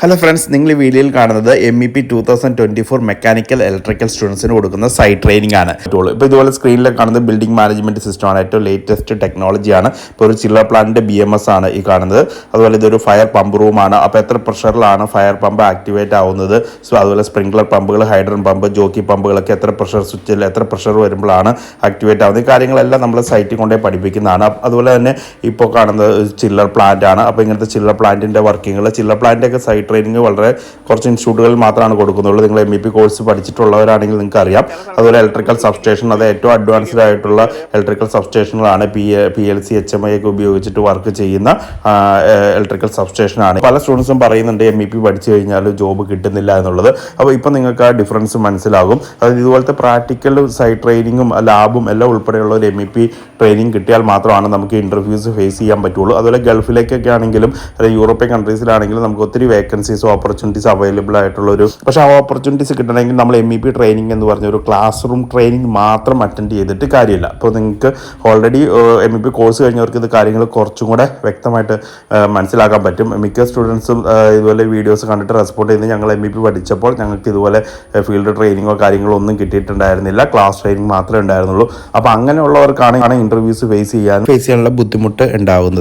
Hello friends നിങ്ങൾ ഈ വീഡിയോയിൽ കാണുന്നത് M E P two thousand twenty four mechanical electrical സ്റ്റുഡൻസിന് കൊടുക്കുന്ന സൈറ്റ് ട്രെയിനിങ് ആണ്. ഇപ്പോൾ ഇതുപോലെ സ്ക്രീനിൽ കാണുന്നത് ബിൽഡിംഗ് മാനേജ്മെന്റ് സിസ്റ്റമാണ് ഏറ്റവും ലേറ്റസ്റ്റ് ടെക്നോളജിയാണ് ഇപ്പോൾ ഒരു ചില്ലർ പ്ലാന്റിന്റെ ബി എം എസ് ആണ് ഈ കാണുന്നത്. അതുപോലെ ഇതൊരു ഫയർ പമ്പ് റൂമാണ് അപ്പോൾ എത്ര പ്രഷറിലാണ് ഫയർ പമ്പ് ആക്ടിവേറ്റ് ആവുന്നത്? സോ അതുപോലെ സ്പ്രിംഗ്ലർ പമ്പുകൾ ഹൈഡ്രൻ പമ്പ് ജോക്കി പമ്പുകളൊക്കെ എത്ര പ്രഷർ സ്വിച്ചിൽ എത്ര പ്രഷർ വരുമ്പോഴാണ് ആക്ടിവേറ്റ് ആവുന്നത്? ഈ കാര്യങ്ങളെല്ലാം നമ്മൾ സൈറ്റിൽ കൊണ്ടേ പഠിപ്പിക്കുന്നതാണ്. അതുപോലെ തന്നെ ഇപ്പോൾ കാണുന്നത് ചില്ലർ പ്ലാന്റ് ആണ്. അപ്പോൾ ഇങ്ങനത്തെ ചില്ലർ പ്ലാന്റിന്റെ വർക്കിങ്ങൾ ചില്ലർ പ്ലാന്റ് ഒക്കെ സൈറ്റ് ട്രെയിനിങ് വളരെ കുറച്ച് ഇൻസ്റ്റിറ്റ്യൂട്ടുകളിൽ മാത്രമാണ് കൊടുക്കുന്നുള്ളൂ. നിങ്ങൾ എം ഇ പി കോഴ്സ് പഠിച്ചിട്ടുള്ളവരാണെങ്കിൽ നിങ്ങൾക്ക് അറിയാം. അതുപോലെ ഇലക്ട്രിക്കൽ സബ്സ്റ്റേഷൻ അത് ഏറ്റവും അഡ്വാൻസ്ഡ് ആയിട്ടുള്ള electrical സബ്സ്റ്റേഷനുകളാണ് P P L C H M I ഒക്കെ ഉപയോഗിച്ചിട്ട് വർക്ക് ചെയ്യുന്ന ഇലക്ട്രിക്കൽ സബ്സ്റ്റേഷനാണ് പല സ്റ്റുഡൻസും പറയുന്നുണ്ട് എം ഇ പി പഠിച്ചു കഴിഞ്ഞാൽ ജോബ് കിട്ടുന്നില്ല എന്നുള്ളത്. അപ്പോൾ ഇപ്പം നിങ്ങൾക്ക് ആ ഡിഫറൻസ് മനസ്സിലാകും. അതായത് ഇതുപോലത്തെ പ്രാക്ടിക്കൽ സൈ ട്രെയിനിങ്ങും ലാബും എല്ലാം ഉൾപ്പെടെയുള്ള ഒരു എം ഇ പി ട്രെയിനിങ് കിട്ടിയാൽ മാത്രമാണ് നമുക്ക് ഇന്റർവ്യൂസ് ഫേസ് ചെയ്യാൻ പറ്റുള്ളൂ. അതുപോലെ ഗൾഫിലേക്കൊക്കെ ആണെങ്കിലും അല്ലെങ്കിൽ യൂറോപ്യൻ കൺട്രീസിലാണെങ്കിലും നമുക്ക് ഒത്തിരി വേക്കൻസീസ് ഓപ്പർച്യൂണിറ്റീസ് അവൈലബിൾ ആയിട്ടുള്ള ഒരു പക്ഷേ ആ ഓപ്പർച്യൂണിറ്റീസ് കിട്ടണമെങ്കിൽ നമ്മൾ എം ഇ പി ട്രെയിനിങ് എന്ന് പറഞ്ഞ ഒരു ക്ലാസ് റൂം ട്രെയിനിങ് മാത്രം അറ്റൻഡ് ചെയ്തിട്ട് കാര്യമില്ല. അപ്പോൾ നിങ്ങൾക്ക് already M E P course കഴിഞ്ഞവർക്ക് ഇത് കാര്യങ്ങൾ കുറച്ചും കൂടെ വ്യക്തമായിട്ട് മനസ്സിലാക്കാൻ പറ്റും. മിക്ക സ്റ്റുഡൻസും ഇതുപോലെ വീഡിയോസ് കണ്ടിട്ട് റെസ്പോണ്ട് ചെയ്ത് ഞങ്ങൾ എം ഇ പി പഠിച്ചപ്പോൾ ഞങ്ങൾക്ക് ഇതുപോലെ ഫീൽഡ് ട്രെയിനിങ്ങോ കാര്യങ്ങളോ ഒന്നും കിട്ടിയിട്ടുണ്ടായിരുന്നില്ല. ക്ലാസ് ട്രെയിനിങ് മാത്രമേ ഉണ്ടായിരുന്നുള്ളൂ. അപ്പോൾ അങ്ങനെയുള്ളവർക്കാണ് ഇന്റർവ്യൂസ് ഫേസ് ചെയ്യാൻ ഫേസ് ചെയ്യാനുള്ള ബുദ്ധിമുട്ട് ഉണ്ടാകുന്നത്